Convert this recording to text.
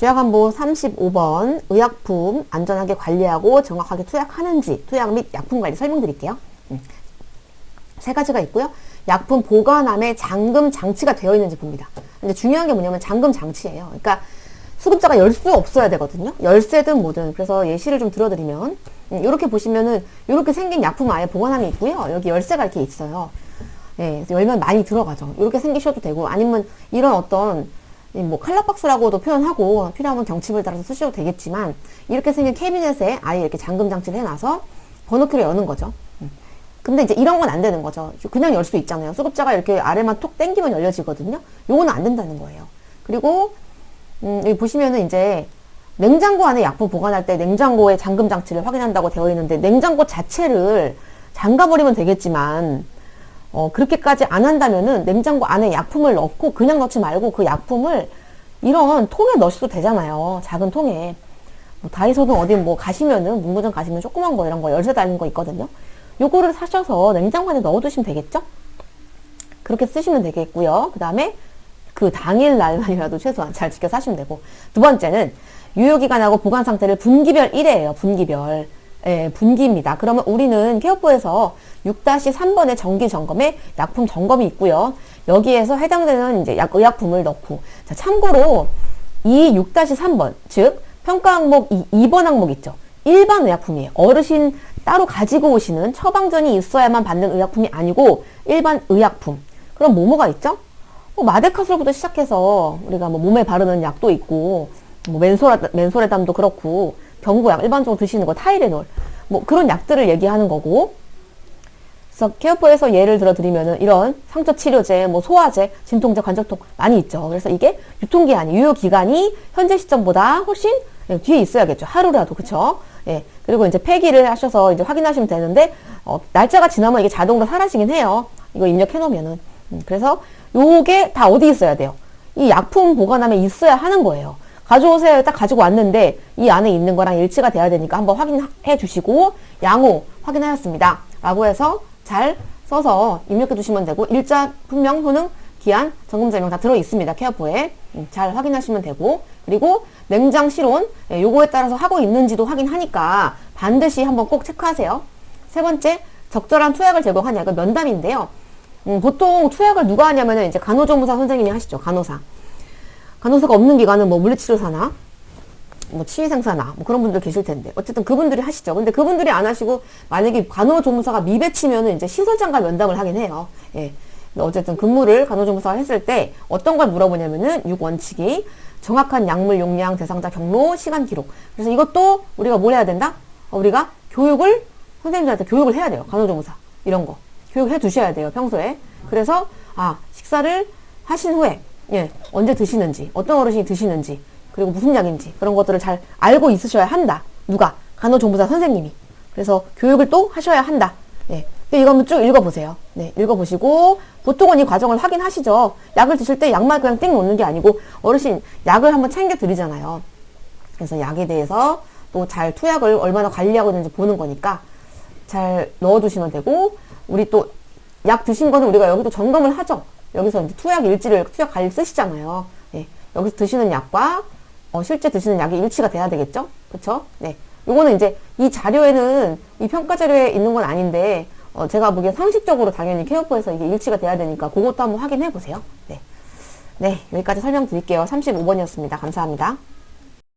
주약안보 35번 의약품 안전하게 관리하고 정확하게 투약하는지 투약 및 약품 관리 설명드릴게요. 음. 세 가지가 있고요. 약품 보관함에 잠금 장치가 되어 있는지 봅니다. 근데 중요한 게 뭐냐면 잠금 장치예요. 그러니까 수급자가 열 수 없어야 되거든요. 열쇠든 뭐든. 그래서 예시를 좀 들어드리면 이렇게 보시면은 이렇게 생긴 약품 아예 보관함이 있고요. 여기 열쇠가 이렇게 있어요. 예, 열면 많이 들어가죠. 이렇게 생기셔도 되고 아니면 이런 어떤 뭐 칼라박스라고도 표현하고 필요하면 경칩을 따라서 쓰셔도 되겠지만 이렇게 생긴 캐비넷에 아예 이렇게 잠금 장치를 해놔서 번호키로 여는 거죠. 음. 근데 이제 이런 건 안 되는 거죠. 그냥 열 수 있잖아요. 수급자가 이렇게 아래만 톡 당기면 열려지거든요. 요거는 안 된다는 거예요. 그리고 음, 여기 보시면은 이제 냉장고 안에 약품 보관할 때 냉장고의 잠금 장치를 확인한다고 되어 있는데 냉장고 자체를 잠가버리면 되겠지만 어, 그렇게까지 안 한다면은 냉장고 안에 약품을 넣고 그냥 넣지 말고 그 약품을 이런 통에 넣으셔도 되잖아요. 작은 통에. 뭐 다이소든 어디 뭐 가시면은 문구점 가시면 조그만 거 이런 거 열쇠 달린 거 있거든요. 요거를 사셔서 냉장고 안에 넣어 두시면 되겠죠? 그렇게 쓰시면 되겠고요. 그 다음에 그 당일 날만이라도 최소한 잘 지켜 사시면 되고 두 번째는 유효기간하고 보관 상태를 분기별 1회예요. 분기별. 예, 분기입니다. 그러면 우리는 케어포에서 6-3번의 정기 점검에 약품 점검이 있고요. 여기에서 해당되는 이제 약, 의약품을 넣고. 자, 참고로 이 6-3번, 즉, 평가 항목 2, 번 항목 있죠. 일반 의약품이에요. 어르신 따로 가지고 오시는 처방전이 있어야만 받는 의약품이 아니고 일반 의약품. 그럼 뭐뭐가 있죠? 뭐 마데카솔부터 시작해서 우리가 뭐 몸에 바르는 약도 있고 뭐 맨소라, 맨소레담도 그렇고 경구약 일반적으로 드시는 거 타이레놀 뭐 그런 약들을 얘기하는 거고 그래서 케어포에서 예를 들어 드리면은 이런 상처 치료제, 뭐 소화제, 진통제, 관절통 많이 있죠. 그래서 이게 유통기한이 유효 기간이 현재 시점보다 훨씬 예, 뒤에 있어야겠죠. 하루라도 그쵸? 예. 그리고 이제 폐기를 하셔서 이제 확인하시면 되는데 어, 날짜가 지나면 이게 자동으로 사라지긴 해요. 이거 입력해 놓으면은 음, 그래서 요게 다 어디 있어야 돼요? 이 약품 보관함에 있어야 하는 거예요. 가져오세요. 딱 가지고 왔는데 이 안에 있는 거랑 일치가 돼야 되니까 한번 확인해 주시고 양호 확인하였습니다. 라고 해서 잘 써서 입력해 두시면 되고 일자 분명 효능 기한 점검 설명 다 들어 있습니다. 케어포에 음, 잘 확인하시면 되고 그리고 냉장 실온 예, 요거에 따라서 하고 있는지도 확인하니까 반드시 한번 꼭 체크하세요. 세 번째 적절한 투약을 제공하냐 이거 면담인데요. 음, 보통 투약을 누가 하냐면은 이제 간호조무사 선생님이 하시죠. 간호사. 간호사가 없는 기관은 뭐 물리치료사나 뭐 치위생사나 뭐 그런 분들 계실 텐데 어쨌든 그분들이 하시죠. 근데 그분들이 안 하시고 만약에 간호조무사가 미배치면은 이제 시설장과 면담을 하긴 해요. 예. 어쨌든 근무를 간호조무사가 했을 때 어떤 걸 물어보냐면은 6원칙이 정확한 약물 용량, 대상자 경로, 시간 기록. 그래서 이것도 우리가 뭘 해야 된다? 어, 우리가 교육을 선생님들한테 교육을 해야 돼요. 간호조무사 이런 거 교육해 두셔야 돼요. 평소에. 그래서 아 식사를 하신 후에 예, 언제 드시는지, 어떤 어르신이 드시는지, 그리고 무슨 약인지 그런 것들을 잘 알고 있으셔야 한다. 누가? 간호조무사 선생님이. 그래서 교육을 또 하셔야 한다. 예. 이거 한번 쭉 읽어보세요. 네, 읽어보시고 보통은 이 과정을 확인하시죠. 약을 드실 때 약만 그냥 띵 놓는 게 아니고 어르신 약을 한번 챙겨 드리잖아요. 그래서 약에 대해서 또 잘 투약을 얼마나 관리하고 있는지 보는 거니까 잘 넣어두시면 되고 우리 또 약 드신 거는 우리가 여기도 점검을 하죠. 여기서 이제 투약 일지를 투약 관리 쓰시잖아요. 예. 여기서 드시는 약과 어, 실제 드시는 약이 일치가 돼야 되겠죠? 그쵸? 네. 요거는 이제 이 자료에는 이 평가 자료에 있는 건 아닌데 어, 제가 보기엔 상식적으로 당연히 케어포에서 이게 일치가 돼야 되니까 그것도 한번 확인해 보세요. 네. 네, 여기까지 설명드릴게요. 35번이었습니다. 감사합니다.